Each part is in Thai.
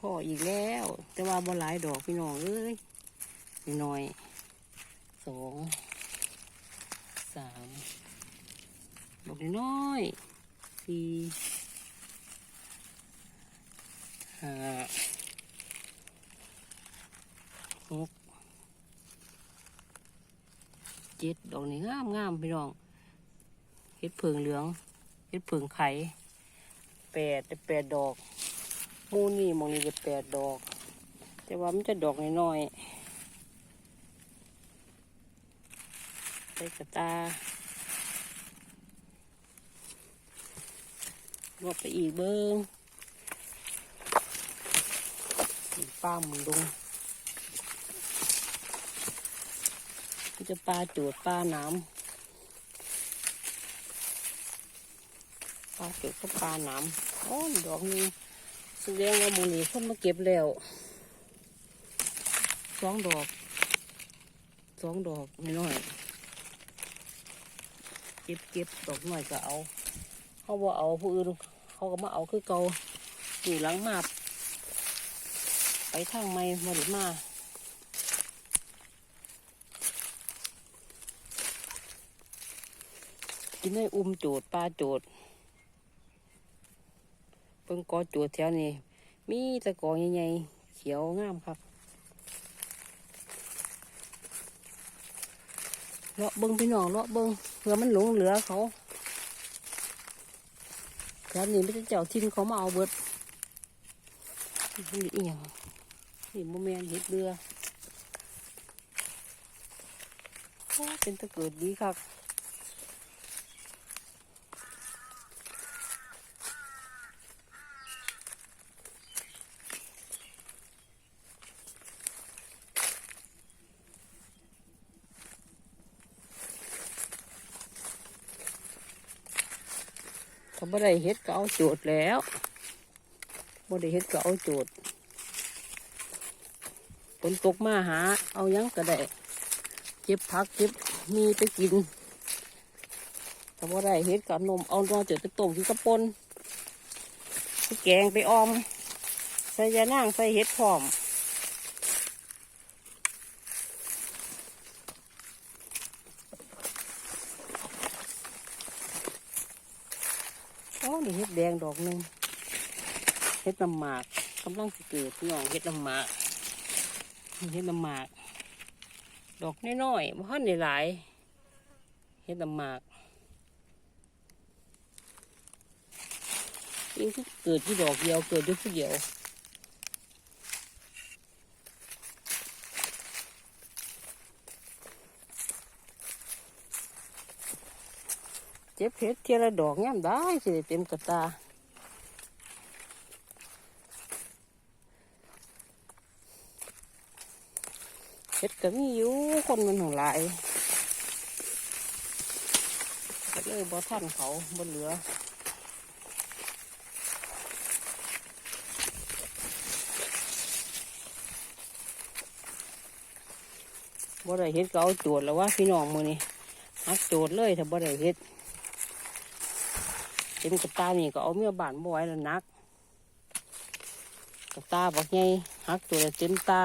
พ่ออีกแล้ว แต่ว่าบ่หลายดอกพี่น้องเอ้ยหน่อยสองสามดอกน้อยสี่ห้าหกเจ็ดดอกนี้งามงามพี่น้องเห็ดเผิงเหลืองเห็ดเผิงไข่แปดแปดดอก มูนี่มองนี้จะแปดดอก แต่ว่ามันจะดอกน้อยๆใส่กระตารวบไปอีกเบิ้งป้าหมุนลงมันจะปลาจูดปลาหน้ำปลาจูดก็ปลาหน้ำโอ้ดอกนี้ แสดงว่าหมูนี้คนมาเก็บแล้วสองดอกสองดอกน้อยเก็บเก็บดอกน้อยก็เอาเขาบ่เอาผู้อื่นเขาก็มาเอาคือเก่าอยู่หลังมาไปทางไม่มาหรือมากินได้อุ้มโจดปลาโจด เพิ่งกอโจดแถวนี้มีตะกอใหญ่ๆเขียวงามครับเลาะเบิ้งพี่น้องเลาะเบิ้งเผื่อมันหลงเหลือเขาแถวนี้ไม่ใช่เจ้าทิ้นเขามาเอาเบิดนี่อีหยังนี่โมเมนเห็ดเรือเป็นตะเกิดดีครับ ถ้าบ่ได้เห็ดก็เอาโจทย์แล้วบ่ได้เห็ดก็เอาโจทย์ฝนตกมาหา เอายังก็ได้เก็บผักเก็บมีไปกินถ้าบ่ได้เห็ดก็เอานมเอานอเจอไปต้มกินกระปนไปแกงไปออมใส่ยานางใส่เห็ดพร้อม อ้นี่เห็ดแดงดอกหนึ่งเห็ดน้ำหมากกำลังสิเกิดพี่น้องเห็ดน้ำหมากเห็ดน้ำหมาก ดอกน้อยๆบ่ทันหลายเห็ดน้ำหมากยิ่งเกิดที่ดอกเดียวเกิดด้วยผู้เดียว เจ็บเห็ดเทียละดอกย่ำได้สิเต็มกระตาเฮ็ดก็มีอยู่คนมันของหลายก็เลยบ่ทันเขาบ่เหลือบ่ได้เฮ็ดก็เอาโจทย์แล้วว่าพี่น้องมือนี่หักโจทย์เลยถ้าบ่ได้เฮ็ด เป็นกระตานี่ก็เอาเมื่อบานบ่อยแล้วนักกระตาบอกไงหักโจทย์แล้วเต็มตา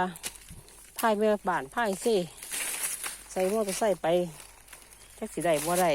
พายเมื่อบานพายเซ่ใส่หม้อจะใส่ไปแท็กซี่ได้บ่ได้